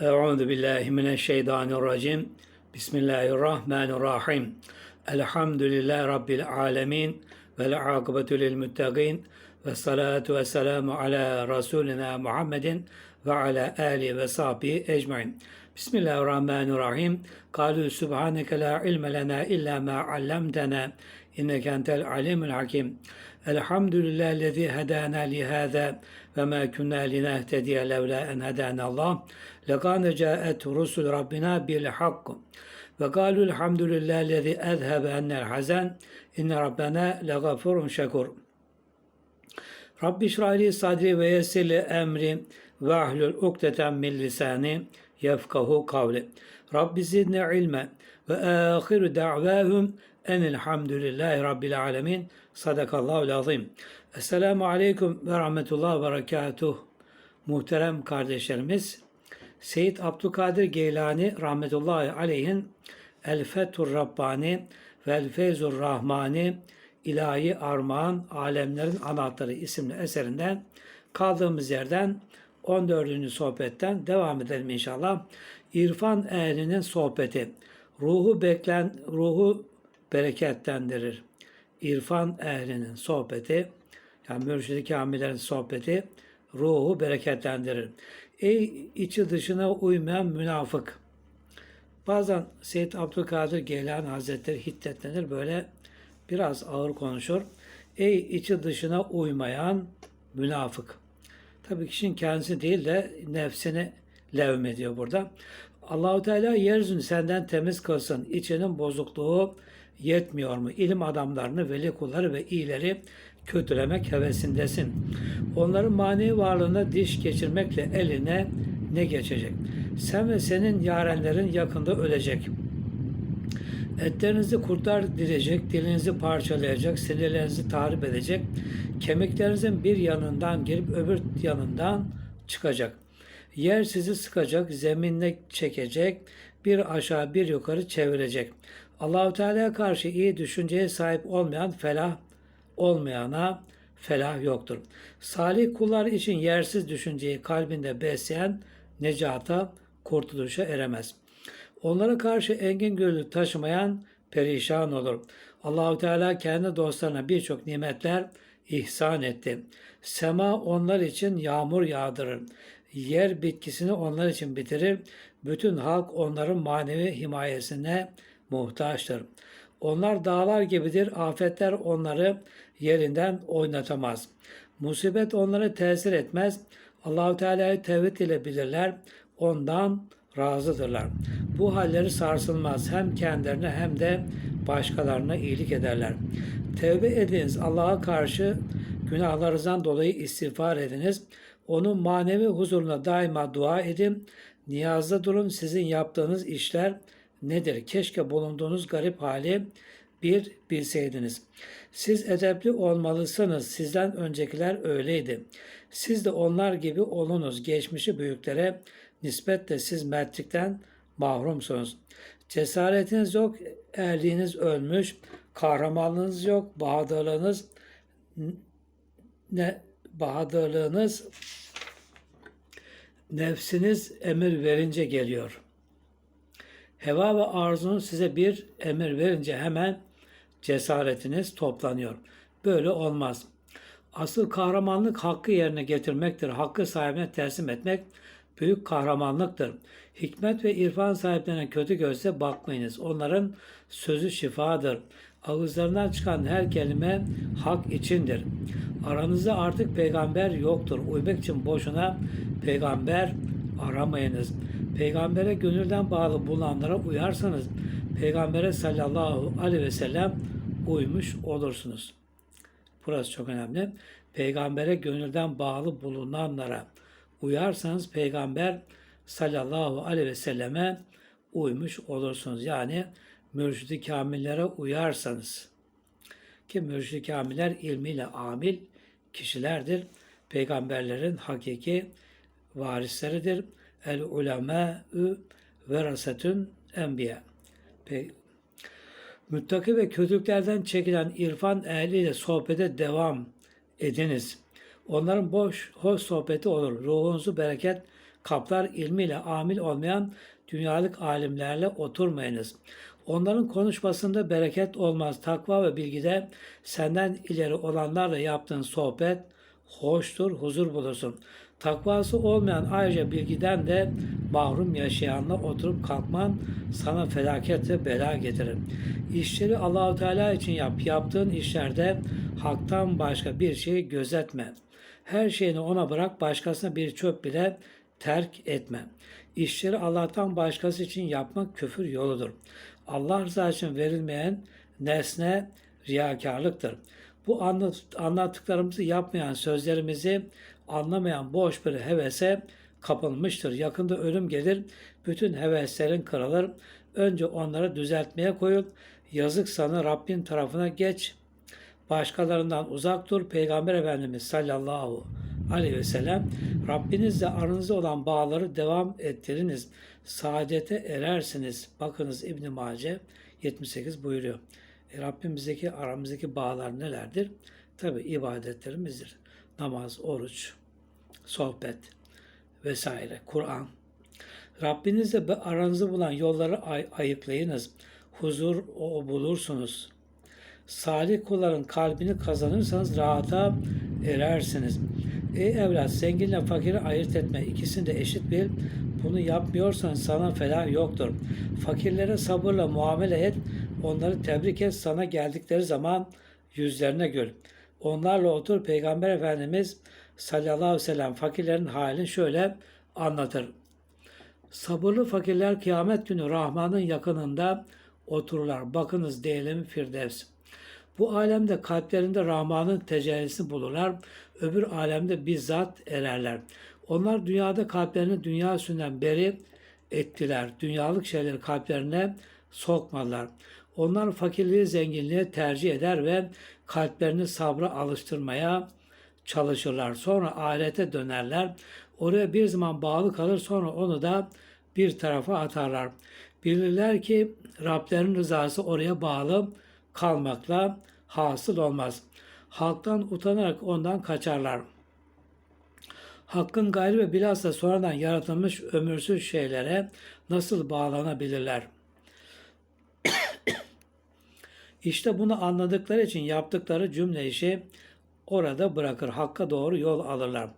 Euzu billahi mineşşeytanirracim. Bismillahirrahmanirrahim. Elhamdülillahi rabbil alamin vel akibetu lil muttaqin ve salatu ve selamu ala rasulina Muhammedin ve ala ali ve sahbihi ecmaîn. Bismillahirrahmanirrahim. Kalu subhaneke la ilme lena illa ma allamtana inneke entel alimul hakim. Elhamdülillahillezî hedâna lihâzâ ve mâ künnâ linehtediye levlâ en hedânallâh. Lekâne câet rusul Rabbina bil hakk. Ve kâlu elhamdülillahillezî ezhebe ennel hazen. İnne Rabbena legafurun şekur. Rabbi şrahli sadri ve yessirli emri ve ahlul ukdeten min lisani yefkahu kavli. Rabbi zidni ilme ve ahiru da'vahum enilhamdülillahi rabbil alemin. Sadakallahu azim. Esselamu aleyküm ve rahmetullah ve berekatuh. Muhterem kardeşlerimiz, Seyyid Abdülkadir Geylani rahmetullahi aleyhin El Fethur Rabbani ve El Feyzur Rahmani İlahi Armağan Alemlerin Anahtarı isimli eserinden kaldığımız yerden 14. sohbetten devam edelim inşallah. İrfan ehlinin sohbeti. Ruhu beklen, ruhu bereketlendirir. İrfan ehlinin sohbeti, yani mürşid-i kamillerin sohbeti ruhu bereketlendirir. Ey içi dışına uymayan münafık. Bazen Seyyid Abdülkadir Geylani Hazretleri hiddetlenir böyle biraz ağır konuşur. Ey içi dışına uymayan münafık. Tabii kişinin kendisi değil de nefsini levmediyor burada. Allahu Teala yeryüzünü senden temiz kılsın. İçinin bozukluğu yetmiyor mu? İlim adamlarını, veli kulları ve iyileri kötülemek hevesindesin. Onların manevi varlığına diş geçirmekle eline ne geçecek? Sen ve senin yarenlerin yakında ölecek. Etlerinizi kurtlar dilecek, dilinizi parçalayacak, sinirlerinizi tahrip edecek, kemiklerinizin bir yanından girip öbür yanından çıkacak. Yer sizi sıkacak, zeminle çekecek, bir aşağı bir yukarı çevirecek. Allahu Teala'ya karşı iyi düşünceye sahip olmayan felah olmayana felah yoktur. Salih kullar için yersiz düşünceyi kalbinde besleyen necata, kurtuluşa eremez. Onlara karşı engin gönüllü taşımayan perişan olur. Allahu Teala kendi dostlarına birçok nimetler ihsan etti. Sema onlar için yağmur yağdırır. Yer bitkisini onlar için bitirir. Bütün halk onların manevi himayesine muhtaçtır. Onlar dağlar gibidir. Afetler onları yerinden oynatamaz. Musibet onlara tesir etmez. Allahu Teala'yı tevhid ile bilirler. Ondan razıdırlar. Bu halleri sarsılmaz. Hem kendilerine hem de başkalarına iyilik ederler. Tevbe ediniz. Allah'a karşı günahlarınızdan dolayı istiğfar ediniz. Onun manevi huzuruna daima dua edin. Niyazda durun. Sizin yaptığınız işler nedir? Keşke bulunduğunuz garip hali bir bilseydiniz. Siz edepli olmalısınız. Sizden öncekiler öyleydi. Siz de onlar gibi olunuz. Geçmişi büyüklere nispetle siz mertlikten mahrumsunuz. Cesaretiniz yok, erliğiniz ölmüş, kahramanlığınız yok, bahadırlığınız ne bahadırlığınız nefsiniz emir verince geliyor. Heva ve arzunuz size bir emir verince hemen cesaretiniz toplanıyor. Böyle olmaz. Asıl kahramanlık hakkı yerine getirmektir. Hakkı sahibine teslim etmek büyük kahramanlıktır. Hikmet ve irfan sahiplerine kötü gözle bakmayınız. Onların sözü şifadır. Ağızlarından çıkan her kelime hak içindir. Aranızda artık peygamber yoktur. Uymak için boşuna peygamber aramayınız. Peygambere gönülden bağlı bulunanlara uyarsanız Peygambere sallallahu aleyhi ve sellem uymuş olursunuz. Burası çok önemli. Peygambere gönülden bağlı bulunanlara uyarsanız Peygamber sallallahu aleyhi ve selleme uymuş olursunuz. Yani mürşidi kamillere uyarsanız ki mürşidi kamiller ilmiyle amil kişilerdir. Peygamberlerin hakiki varisleridir. El ulemâ'ü verasetün enbiya. Müttaki ve kötülüklerden çekilen irfan ehliyle sohbete devam ediniz. Onların boş, hoş sohbeti olur. Ruhunuzu bereket kaplar ilmiyle amil olmayan dünyalık alimlerle oturmayınız. Onların konuşmasında bereket olmaz. Takva ve bilgide senden ileri olanlarla yaptığın sohbet hoştur, huzur bulursun. Takvası olmayan ayrıca bilgiden de mahrum yaşayanla oturup kalkman sana felaket ve bela getirir. İşleri Allahu Teala için yap. Yaptığın işlerde haktan başka bir şey gözetme. Her şeyini ona bırak, başkasına bir çöp bile terk etme. İşleri Allah'tan başkası için yapmak küfür yoludur. Allah rızası için verilmeyen nesne riyakarlıktır. Bu anlat- anlattıklarımızı yapmayan, sözlerimizi anlamayan boş bir hevese kapılmıştır. Yakında ölüm gelir, bütün heveslerin kırılır. Önce onları düzeltmeye koyul. Yazık sana Rabbin tarafına geç. Başkalarından uzak dur. Peygamber Efendimiz sallallahu aleyhi ve sellem Rabbinizle aranızda olan bağları devam ettiriniz. Saadete erersiniz. Bakınız İbn Mace 78 buyuruyor. E, Rabbimizdeki aramızdaki bağlar nelerdir? Tabi ibadetlerimizdir. Namaz, oruç, sohbet vesaire, Kur'an. Rabbinizle aranızda bulan yolları ay- ayıklayınız. Huzur o bulursunuz. Salih kulların kalbini kazanırsanız rahata erersiniz. Ey evlat zenginle fakiri ayırt etme. İkisini de eşit bil. Bunu yapmıyorsan sana felah yoktur. Fakirlere sabırla muamele et. Onları tebrik et. Sana geldikleri zaman yüzlerine gül. Onlarla otur. Peygamber Efendimiz sallallahu aleyhi ve sellem fakirlerin halini şöyle anlatır. Sabırlı fakirler kıyamet günü Rahman'ın yakınında otururlar. Bakınız diyelim Firdevs. Bu alemde kalplerinde Rahman'ın tecellisini bulurlar. Öbür alemde bizzat ererler. Onlar dünyada kalplerini dünya sünden beri ettiler. Dünyalık şeyleri kalplerine sokmadılar. Onlar fakirliği zenginliğe tercih eder ve kalplerini sabra alıştırmaya çalışırlar. Sonra ahirete dönerler. Oraya bir zaman bağlı kalır sonra onu da bir tarafa atarlar. Bilirler ki Rablerin rızası oraya bağlı kalmakla hasıl olmaz. Halktan utanarak ondan kaçarlar. Hakkın gayrı ve bilhassa sonradan yaratılmış ömürsüz şeylere nasıl bağlanabilirler? İşte bunu anladıkları için yaptıkları cümle işi orada bırakır. Hakka doğru yol alırlar.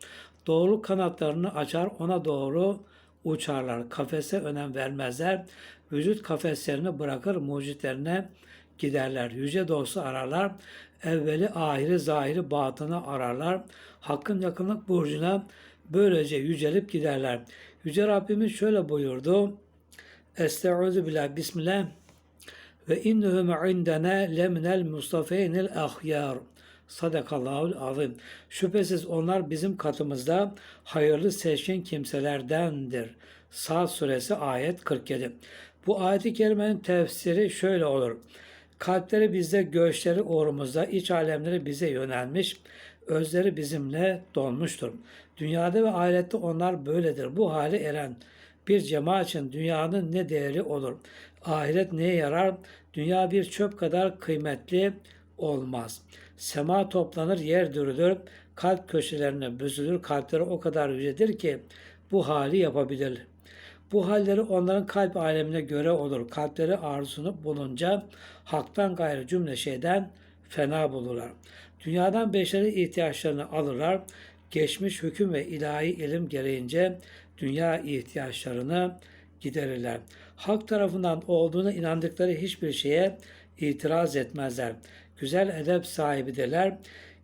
Doğru kanatlarını açar, ona doğru uçarlar. Kafese önem vermezler. Vücut kafeslerini bırakır, mucitlerine giderler. Yüce dostu ararlar. Evveli, ahiri, zahiri, batını ararlar. Hakkın yakınlık burcuna böylece yücelip giderler. Yüce Rabbimiz şöyle buyurdu. Estaizu billah, bismillah. Ve innehum indena leminel mustafeynil ahyar. Sadakallahul azim. Şüphesiz onlar bizim katımızda hayırlı seçkin kimselerdendir. Saat suresi ayet 47. Bu ayet-i kerimenin tefsiri şöyle olur. Kalpleri bizde, göğüsleri uğrumuzda, iç alemleri bize yönelmiş, özleri bizimle dolmuştur. Dünyada ve ahirette onlar böyledir. Bu hale eren bir cemaat için dünyanın ne değeri olur? Ahiret neye yarar? Dünya bir çöp kadar kıymetli olmaz. Sema toplanır, yer dürülür, kalp köşelerine büzülür, kalpleri o kadar yücedir ki bu hali yapabilir. Bu halleri onların kalp alemine göre olur. Kalpleri arzusunu bulunca haktan gayrı cümle şeyden fena bulurlar. Dünyadan beşeri ihtiyaçlarını alırlar. Geçmiş hüküm ve ilahi ilim gereğince dünya ihtiyaçlarını giderirler. Hak tarafından olduğuna inandıkları hiçbir şeye itiraz etmezler. Güzel edep sahibidirler.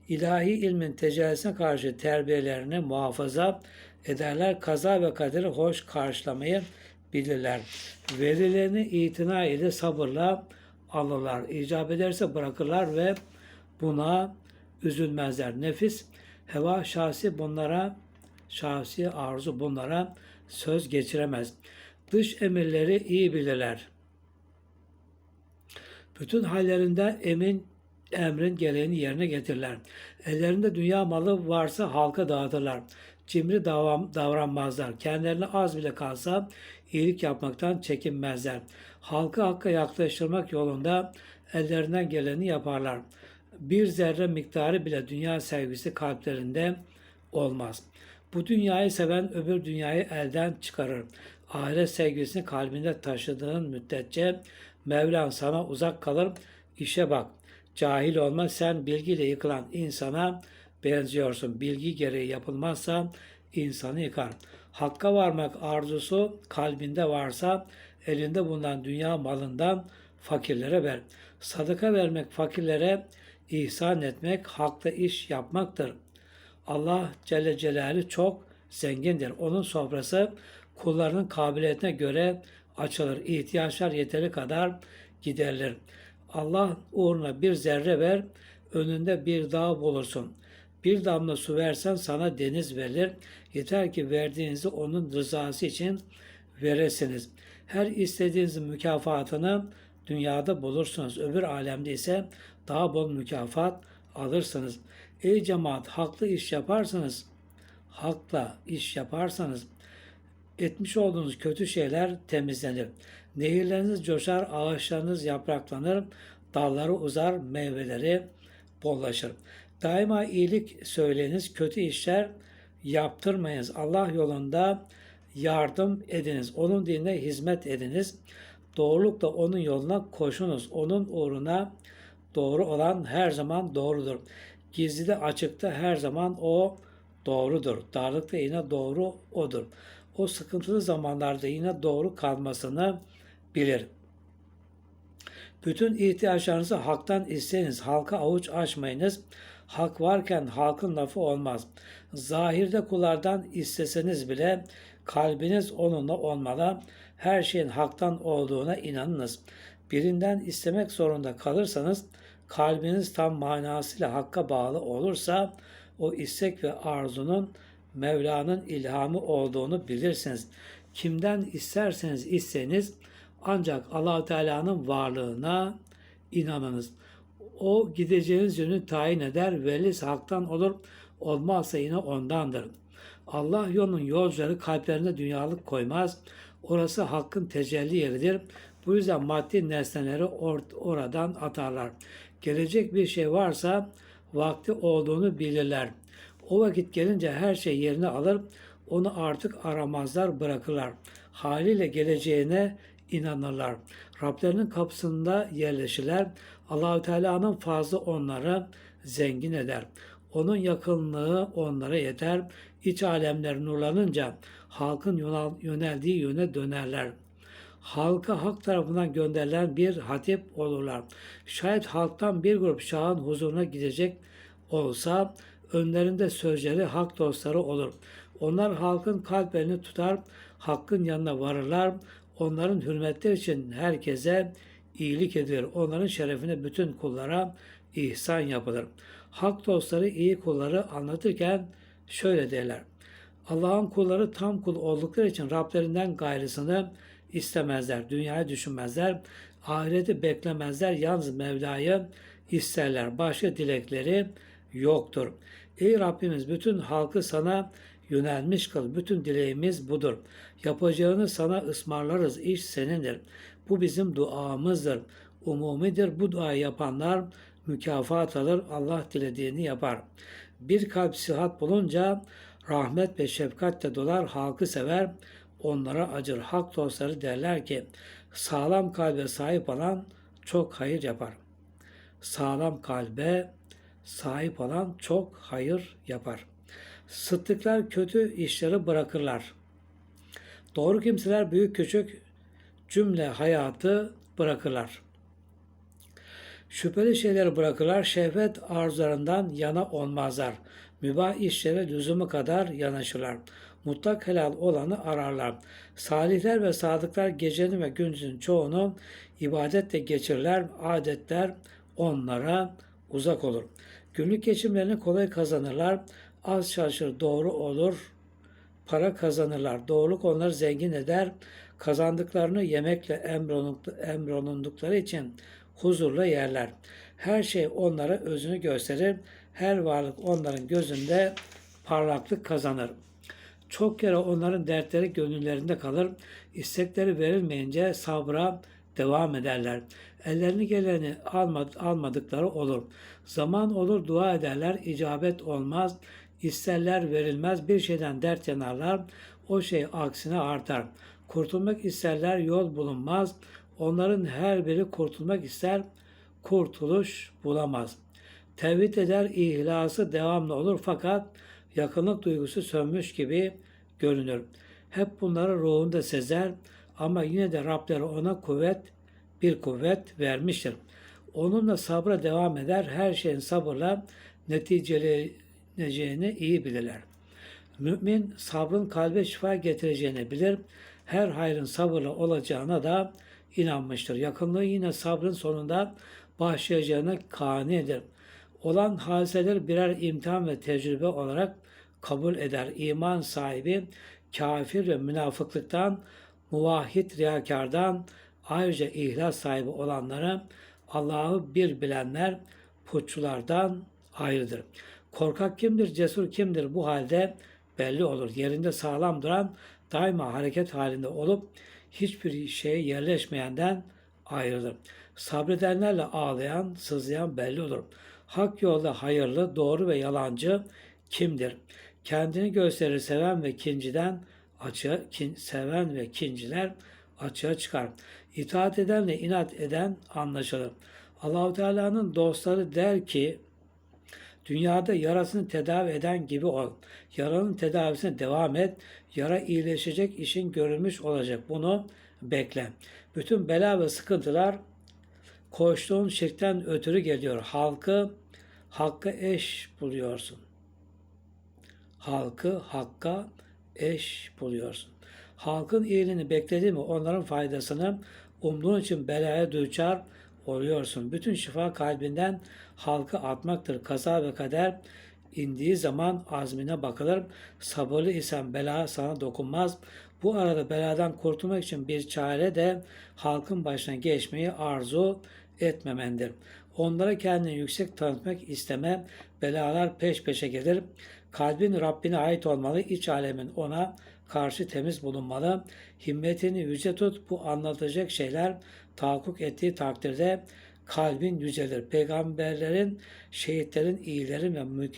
İlahi ilmin tecellisine karşı terbiyelerini muhafaza ederler. Kaza ve kaderi hoş karşılamayı bilirler. Verilerini itina ile sabırla alırlar. İcap ederse bırakırlar ve buna üzülmezler. Nefis, heva, şahsi bunlara, şahsi arzu bunlara söz geçiremez. Dış emirleri iyi bilirler. Bütün hallerinde emin emrin gereğini yerine getirirler. Ellerinde dünya malı varsa halka dağıtırlar. Cimri davam, davranmazlar. Kendilerine az bile kalsa iyilik yapmaktan çekinmezler. Halkı hakka yaklaştırmak yolunda ellerinden geleni yaparlar. Bir zerre miktarı bile dünya sevgisi kalplerinde olmaz. Bu dünyayı seven öbür dünyayı elden çıkarır. Ahiret sevgisini kalbinde taşıdığın müddetçe Mevlam sana uzak kalır. İşe bak. Cahil olma sen bilgiyle yıkılan insana benziyorsun. Bilgi gereği yapılmazsa insanı yıkar. Hakka varmak arzusu kalbinde varsa elinde bulunan dünya malından fakirlere ver. Sadaka vermek fakirlere ihsan etmek, hakta iş yapmaktır. Allah Celle Celaluhu çok zengindir. Onun sofrası kullarının kabiliyetine göre açılır. İhtiyaçlar yeteri kadar giderilir. Allah uğruna bir zerre ver, önünde bir dağ bulursun. Bir damla su versen sana deniz verilir. Yeter ki verdiğinizi onun rızası için veresiniz. Her istediğinizin mükafatını dünyada bulursunuz. Öbür alemde ise daha bol mükafat alırsınız. Ey cemaat haklı iş yaparsanız, hakla iş yaparsanız etmiş olduğunuz kötü şeyler temizlenir. Nehirleriniz coşar, ağaçlarınız yapraklanır, dalları uzar, meyveleri bollaşır. Daima iyilik söyleyiniz, kötü işler yaptırmayınız. Allah yolunda yardım ediniz. Onun dinine hizmet ediniz. Doğrulukla onun yoluna koşunuz. Onun uğruna doğru olan her zaman doğrudur. Gizlide açıkta her zaman o doğrudur. Darlıkta yine doğru odur. O sıkıntılı zamanlarda yine doğru kalmasını bilir. Bütün ihtiyaçlarınızı haktan isteyiniz. Halka avuç açmayınız. Hak varken halkın lafı olmaz. Zahirde kullardan isteseniz bile kalbiniz onunla olmalı. Her şeyin haktan olduğuna inanınız. Birinden istemek zorunda kalırsanız kalbiniz tam manasıyla hakka bağlı olursa o istek ve arzunun Mevla'nın ilhamı olduğunu bilirsiniz. Kimden isterseniz isteyiniz ancak allah Teala'nın varlığına inanınız. O gideceğiniz yönü tayin eder, velisi haktan olur, olmazsa yine ondandır. Allah yolunun yolcuları kalplerine dünyalık koymaz. Orası hakkın tecelli yeridir. Bu yüzden maddi nesneleri or- oradan atarlar. Gelecek bir şey varsa vakti olduğunu bilirler. O vakit gelince her şey yerine alır, onu artık aramazlar, bırakırlar. Haliyle geleceğine inanırlar. Rablerinin kapısında yerleşirler. Allahü Teala'nın fazla onları zengin eder. Onun yakınlığı onlara yeter. İç alemler nurlanınca halkın yöneldiği yöne dönerler. Halka hak tarafından gönderilen bir hatip olurlar. Şayet halktan bir grup şahın huzuruna gidecek olsa önlerinde sözleri hak dostları olur. Onlar halkın kalplerini tutar, hakkın yanına varırlar. Onların hürmetleri için herkese iyilik edilir. Onların şerefine bütün kullara ihsan yapılır. Hak dostları iyi kulları anlatırken şöyle derler. Allah'ın kulları tam kul oldukları için Rablerinden gayrısını istemezler. Dünyayı düşünmezler. Ahireti beklemezler. Yalnız Mevla'yı isterler. Başka dilekleri yoktur. Ey Rabbimiz bütün halkı sana yönelmiş kıl. Bütün dileğimiz budur. Yapacağını sana ısmarlarız. İş senindir. Bu bizim duamızdır. Umumidir. Bu duayı yapanlar mükafat alır. Allah dilediğini yapar. Bir kalp sıhhat bulunca rahmet ve şefkatle dolar. Halkı sever. Onlara acır. Hak dostları derler ki sağlam kalbe sahip olan çok hayır yapar. Sağlam kalbe sahip olan çok hayır yapar. Sıddıklar kötü işleri bırakırlar. Doğru kimseler büyük küçük cümle hayatı bırakırlar. Şüpheli şeyleri bırakırlar, şehvet arzularından yana olmazlar. Mübah işlere lüzumu kadar yanaşırlar. Mutlak helal olanı ararlar. Salihler ve sadıklar gecenin ve gündüzün çoğunu ibadetle geçirirler. Adetler onlara uzak olur. Günlük geçimlerini kolay kazanırlar. Az çalışır, doğru olur, para kazanırlar. Doğruluk onları zengin eder. Kazandıklarını yemekle emrolundukları için huzurla yerler. Her şey onlara özünü gösterir. Her varlık onların gözünde parlaklık kazanır. Çok kere onların dertleri gönüllerinde kalır. İstekleri verilmeyince sabra devam ederler. Ellerini geleni almadıkları olur. Zaman olur dua ederler, icabet olmaz. İsterler verilmez bir şeyden dert yanarlar. O şey aksine artar. Kurtulmak isterler yol bulunmaz. Onların her biri kurtulmak ister. Kurtuluş bulamaz. Tevhid eder ihlası devamlı olur fakat yakınlık duygusu sönmüş gibi görünür. Hep bunları ruhunda sezer ama yine de Rableri ona kuvvet, bir kuvvet vermiştir. Onunla sabra devam eder. Her şeyin sabırla neticeleneceğini iyi bilirler. Mümin sabrın kalbe şifa getireceğini bilir. Her hayrın sabırla olacağına da inanmıştır. Yakınlığı yine sabrın sonunda başlayacağına kanidir. Olan hadiseler birer imtihan ve tecrübe olarak kabul eder. İman sahibi kafir ve münafıklıktan, muvahhid riyakardan, ayrıca ihlas sahibi olanları Allah'ı bir bilenler putçulardan ayrıdır. Korkak kimdir, cesur kimdir bu halde belli olur. Yerinde sağlam duran, daima hareket halinde olup hiçbir şeye yerleşmeyenden ayrılır. Sabredenlerle ağlayan, sızlayan belli olur. Hak yolda hayırlı, doğru ve yalancı kimdir? Kendini gösterir seven ve kinciden açığa, kin, seven ve kinciler açığa çıkar. İtaat edenle inat eden anlaşılır. Allahu Teala'nın dostları der ki Dünyada yarasını tedavi eden gibi ol. Yaranın tedavisine devam et. Yara iyileşecek, işin görülmüş olacak. Bunu bekle. Bütün bela ve sıkıntılar koştuğun şirkten ötürü geliyor. Halkı hakka eş buluyorsun. Halkı hakka eş buluyorsun. Halkın iyiliğini bekledi mi onların faydasını umduğun için belaya düçar oluyorsun. Bütün şifa kalbinden halkı atmaktır. Kaza ve kader indiği zaman azmine bakılır. Sabırlı isen bela sana dokunmaz. Bu arada beladan kurtulmak için bir çare de halkın başına geçmeyi arzu etmemendir. Onlara kendini yüksek tanıtmak isteme, belalar peş peşe gelir. Kalbin Rabbine ait olmalı, iç alemin ona karşı temiz bulunmalı. Himmetini yüce tut, bu anlatacak şeyler tahakkuk ettiği takdirde kalbin yücelir. Peygamberlerin, şehitlerin, iyilerin ve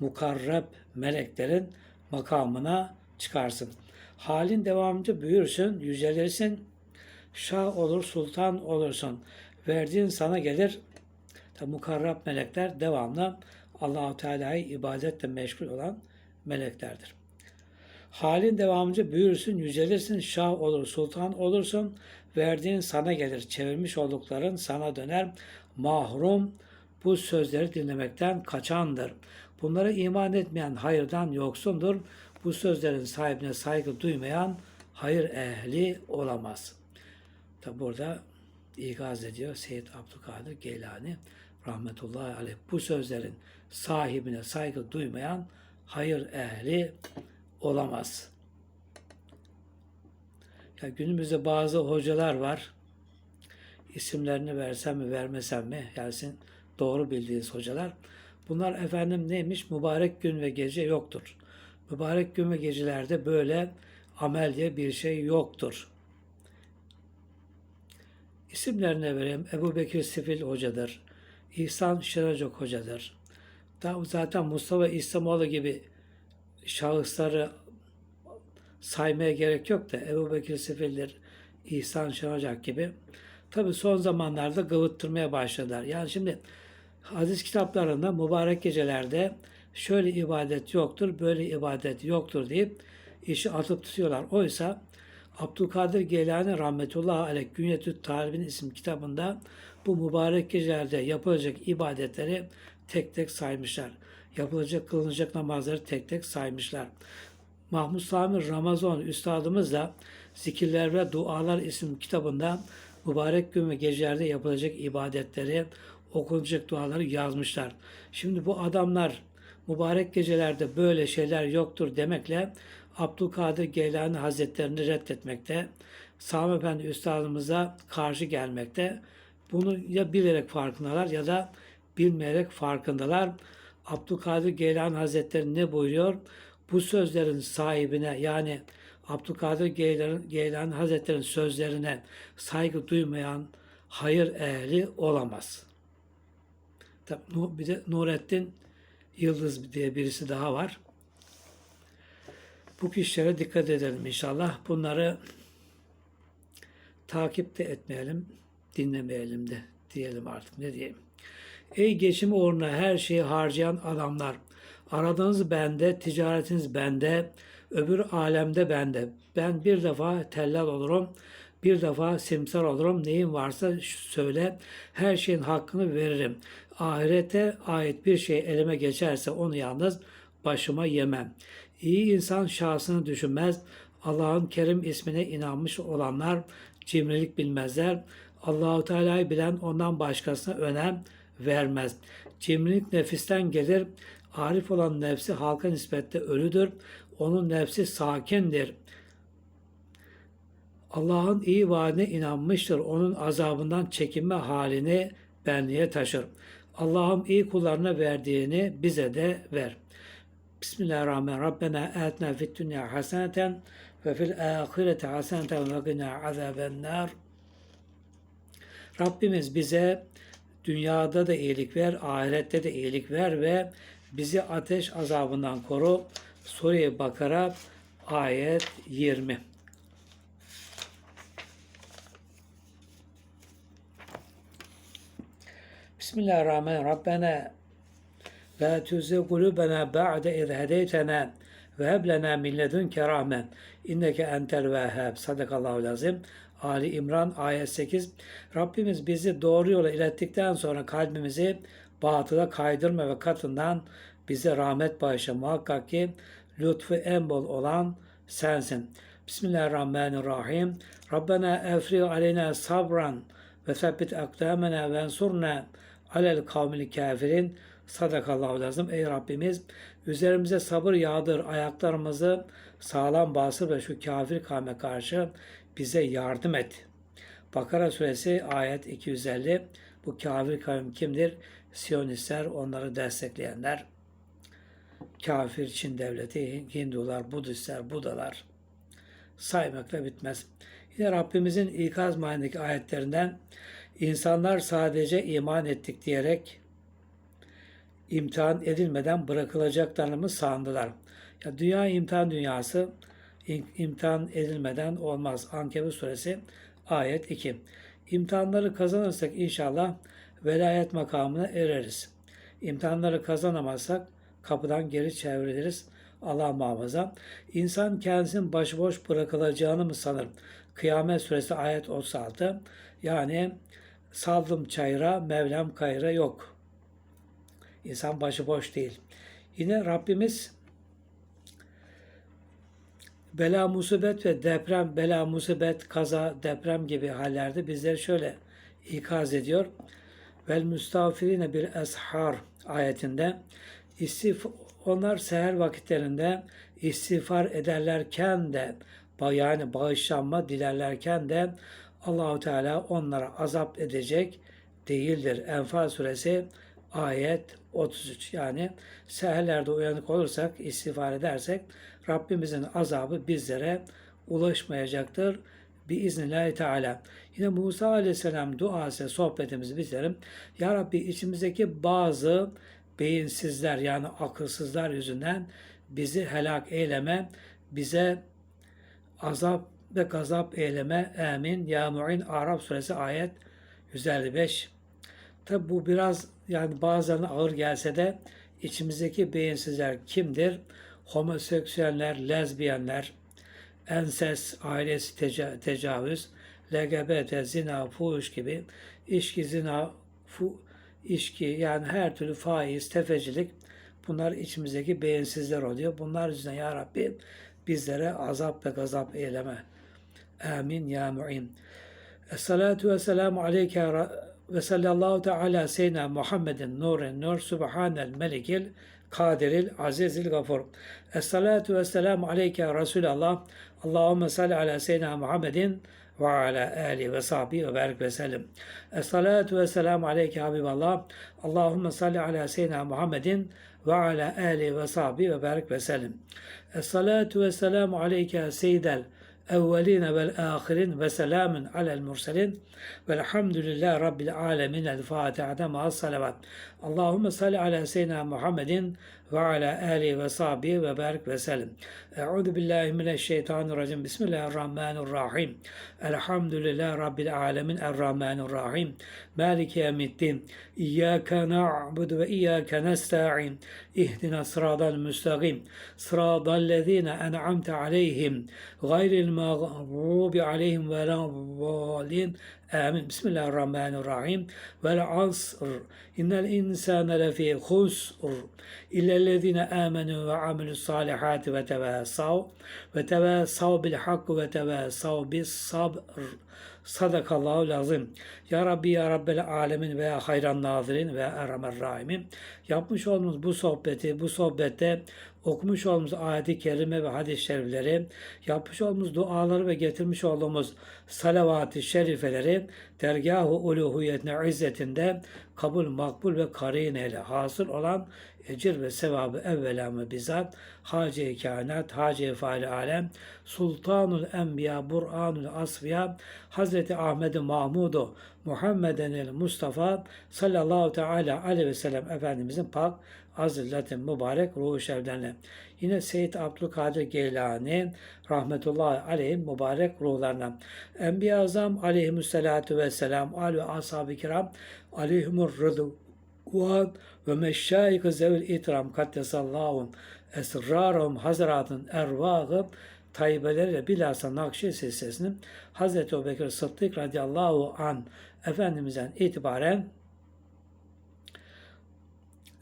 mukarreb meleklerin makamına çıkarsın. Halin devamınca büyürsün, yücelirsin, şah olur, sultan olursun. Verdiğin sana gelir. Tabi mukarrab melekler devamlı Allahu Teala'yı ibadetle meşgul olan meleklerdir. Halin devamınca büyürsün, yücelirsin, şah olur, sultan olursun. Verdiğin sana gelir, çevirmiş oldukların sana döner. Mahrum bu sözleri dinlemekten kaçandır. Bunlara iman etmeyen hayırdan yoksundur. Bu sözlerin sahibine saygı duymayan hayır ehli olamaz. Tabi burada ikaz ediyor Seyyid Abdülkadir Geylani rahmetullahi aleyh. Bu sözlerin sahibine saygı duymayan hayır ehli olamaz. Ya günümüzde bazı hocalar var. İsimlerini versem mi vermesem mi? Gelsin doğru bildiğiniz hocalar. Bunlar efendim neymiş? Mübarek gün ve gece yoktur. Mübarek gün ve gecelerde böyle amel diye bir şey yoktur. İsimlerine vereyim. Ebu Bekir Sifil hocadır. İhsan Şıracok hocadır. Daha zaten Mustafa İslamoğlu gibi şahısları saymaya gerek yok da Ebu Bekir Sefildir, İhsan Şenocak gibi. Tabi son zamanlarda gıvıttırmaya başladılar. Yani şimdi hadis kitaplarında mübarek gecelerde şöyle ibadet yoktur, böyle ibadet yoktur deyip işi atıp tutuyorlar. Oysa Abdülkadir Geylani rahmetullahi aleyh Günyetü Talibin isim kitabında bu mübarek gecelerde yapılacak ibadetleri tek tek saymışlar. Yapılacak, kılınacak namazları tek tek saymışlar. Mahmud Sami Ramazan Üstadımız da Zikirler ve Dualar isim kitabında mübarek gün ve gecelerde yapılacak ibadetleri, okunacak duaları yazmışlar. Şimdi bu adamlar mübarek gecelerde böyle şeyler yoktur demekle Abdülkadir Geylani Hazretlerini reddetmekte, Sami Efendi Üstadımıza karşı gelmekte. Bunu ya bilerek farkındalar ya da bilmeyerek farkındalar. Abdülkadir Geylani Hazretleri ne buyuruyor? Bu sözlerin sahibine yani Abdülkadir Geylani, Geylani Hazretleri'nin sözlerine saygı duymayan hayır ehli olamaz. Tabi bir de Nurettin Yıldız diye birisi daha var. Bu kişilere dikkat edelim inşallah. Bunları takip de etmeyelim, dinlemeyelim de diyelim artık ne diyeyim. Ey geçim uğruna her şeyi harcayan adamlar. Aradığınız bende, ticaretiniz bende, öbür alemde bende. Ben bir defa tellal olurum, bir defa simsar olurum. Neyin varsa söyle, her şeyin hakkını veririm. Ahirete ait bir şey elime geçerse onu yalnız başıma yemem. İyi insan şahsını düşünmez. Allah'ın Kerim ismine inanmış olanlar cimrilik bilmezler. Allahu Teala'yı bilen ondan başkasına önem vermez. Cimrilik nefisten gelir. Arif olan nefsi halka nispetle ölüdür. Onun nefsi sakindir. Allah'ın iyi vaadine inanmıştır. Onun azabından çekinme halini benliğe taşır. Allah'ım iyi kullarına verdiğini bize de ver. Bismillahirrahmanirrahim. Rabbena atina fid dünya haseneten ve fil ahireti haseneten ve gina azaben nar. Rabbimiz bize dünyada da iyilik ver, ahirette de iyilik ver ve bizi ateş azabından koru. Sure Bakara ayet 20. Bismillahirrahmanirrahim. Rabbena la tuzigh kulubena ba'de iz hedeytena ve heb lena min ledunke rahmen inneke entel vehhab. Sadakallahu lazim. Ali İmran ayet 8. Rabbimiz bizi doğru yola ilettikten sonra kalbimizi batıla kaydırma ve katından bize rahmet bağışla. Muhakkak ki lütfu en bol olan sensin. Bismillahirrahmanirrahim. Rabbena efri aleyna sabran ve sebbit akdamena ve ensurna alel kavmil kafirin. Sadakallahu lazım. Ey Rabbimiz üzerimize sabır yağdır. Ayaklarımızı sağlam basır ve şu kafir kavme karşı bize yardım et. Bakara suresi ayet 250. Bu kafir kavim kimdir? Siyonistler, onları destekleyenler. Kafir Çin devleti, Hindular, Budistler, Budalar saymakla bitmez. Yine Rabbimizin ikaz manindeki ayetlerinden insanlar sadece iman ettik diyerek imtihan edilmeden bırakılacaklarını mı sandılar? Ya dünya imtihan dünyası imtihan edilmeden olmaz. Ankebut suresi ayet 2. İmtihanları kazanırsak inşallah velayet makamına ereriz. İmtihanları kazanamazsak kapıdan geri çevriliriz. Allah muhafaza. İnsan kendisinin başıboş bırakılacağını mı sanır? Kıyamet suresi ayet 36. Yani saldım çayıra, Mevlam kayıra yok. İnsan başıboş değil. Yine Rabbimiz bela musibet ve deprem, bela musibet, kaza, deprem gibi hallerde bizleri şöyle ikaz ediyor. Vel müstafirine bir eshar ayetinde istif onlar seher vakitlerinde istiğfar ederlerken de yani bağışlanma dilerlerken de Allahu Teala onlara azap edecek değildir. Enfal suresi ayet 33. Yani seherlerde uyanık olursak, istiğfar edersek Rabbimizin azabı bizlere ulaşmayacaktır. Biiznillahü Teala. Yine Musa Aleyhisselam duası sohbetimizi bitirelim. Ya Rabbi içimizdeki bazı beyinsizler yani akılsızlar yüzünden bizi helak eyleme, bize azap ve gazap eyleme. Amin. Ya Mu'in Arap suresi ayet 155. Tabi bu biraz yani bazen ağır gelse de içimizdeki beyinsizler kimdir? Homoseksüeller, lezbiyenler, enses, ailesi teca- tecavüz, LGBT, zina, fuhuş gibi içki, zina, fu, içki yani her türlü faiz, tefecilik bunlar içimizdeki beyinsizler oluyor. Bunlar yüzünden ya Rabbi bizlere azap ve gazap eyleme. Amin ya mu'in. Esselatu ve selamu aleyke ve sallallahu teala seyyidina Muhammedin nurin nur subhanel melikil kadiril azizil gafur. Esselatu ve selamu aleyke Resulallah. Allahümme salli ala seyyidina Muhammedin ve ala ali ve sahbihi ve barik ve sellem. Esselatu ve selamu aleyke Habiballah. Allahümme salli ala seyyidina Muhammedin ve ala ali ve sahbihi ve barik ve sellem. Esselatu ve selamu aleyke seyyidel evvelin vel ahirin ve selamun alel murselin velhamdülillahi rabbil alemin el Fatiha'da ma'as salavat. Allahümme salli ala seyyidina Muhammedin ve ala alihi ve sahbihi ve barik ve sellem. Euzu billahi mineşşeytanirracim. Bismillahirrahmanirrahim. Elhamdülillahi rabbil alamin. Errahmanirrahim. Maliki yevmiddin. İyyake na'budu ve iyyake nesta'in. İhdina sıratal müstakim. Sıratal lezine en'amte aleyhim. Gayril mağrubi aleyhim ve la Amin. Bismillahirrahmanirrahim. Vel asr. İnnel insane lefî husr. İllellezine amenu ve amilus salihati ve tevasav ve tevasav bil hak ve tevasav bis sabr. Sadakallahu lazım. Ya Rabbi ya Rabbel alemin ve hayran nazirin ve erhamer rahimin. Yapmış olduğumuz bu sohbeti, bu sohbette okumuş olduğumuz ayet-i kerime ve hadis-i şerifleri, yapmış olduğumuz duaları ve getirmiş olduğumuz salavat-ı şerifeleri dergah-ı uluhiyetine izzetinde kabul, makbul ve karin eyle. Hasıl olan ecir ve sevabı evvela ve bizzat Hacı-i Kainat, Hacı-i Fâli Alem, Sultanul Enbiya, Burhanul Asfiya, Hazreti Ahmed Mahmudu, Muhammeden Mustafa sallallahu teala aleyhi ve sellem Efendimizin pak azilletin mübarek ruhu şevdenle. Yine Seyyid Abdülkadir Geylani rahmetullahi aleyhi mübarek ruhlarına. Enbiya Azam aleyhimussalatu vesselam al ve ashab-ı kiram aleyhimur rıdvan ve meşşâik-ı zevil itram kaddesallahum hazratın ervahı tayyibeleri bilhassa Nakşi silsilesinin Hazreti Ebubekir Sıddık radıyallahu an Efendimiz'den itibaren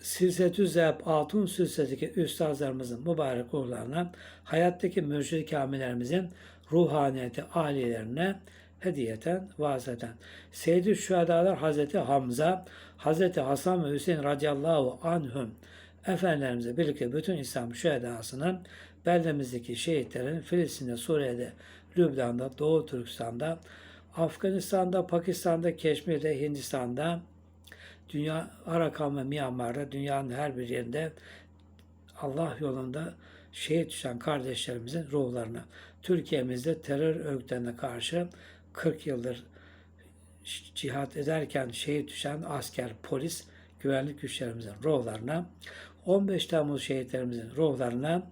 Silsetü Zehab Altun Silseteki üstazlarımızın mübarek ruhlarına, hayattaki mürşid kamillerimizin ruhaniyeti aliyelerine hediyeten vaseten. Seyyid-i Şühedalar Hazreti Hamza, Hazreti Hasan ve Hüseyin radıyallahu anhüm Efendilerimize birlikte bütün İslam şühedasının beldemizdeki şehitlerin Filistin'de, Suriye'de, Lübnan'da, Doğu Türkistan'da, Afganistan'da, Pakistan'da, Keşmir'de, Hindistan'da, Dünya Arakan ve Myanmar'da, dünyanın her bir yerinde Allah yolunda şehit düşen kardeşlerimizin ruhlarına, Türkiye'mizde terör örgütlerine karşı 40 yıldır cihat ederken şehit düşen asker, polis, güvenlik güçlerimizin ruhlarına, 15 Temmuz şehitlerimizin ruhlarına,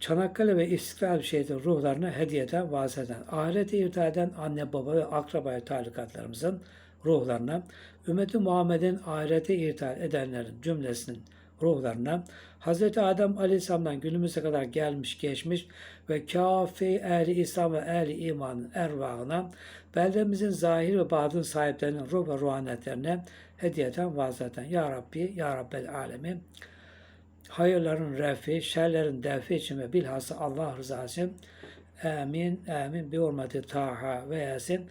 Çanakkale ve İstiklal şehitlerin ruhlarına hediyeden vaseden, ahireti irtihar eden anne baba ve akrabaya talikatlarımızın ruhlarına, ümmeti Muhammed'in ahirete irtihar edenlerin cümlesinin ruhlarına, Hz. Adem Aleyhisselam'dan günümüze kadar gelmiş geçmiş ve kafi ehli İslam ve ehli imanın ervahına, beldemizin zahir ve batın sahiplerinin ruh ve ruhaniyetlerine hediyeten vaziyeten. Ya Rabbi, Ya Rabbel Alemin, hayırların refi, şerlerin defi için ve bilhassa Allah rızası için Amin, amin. Bi hurmeti Taha ve Yasin.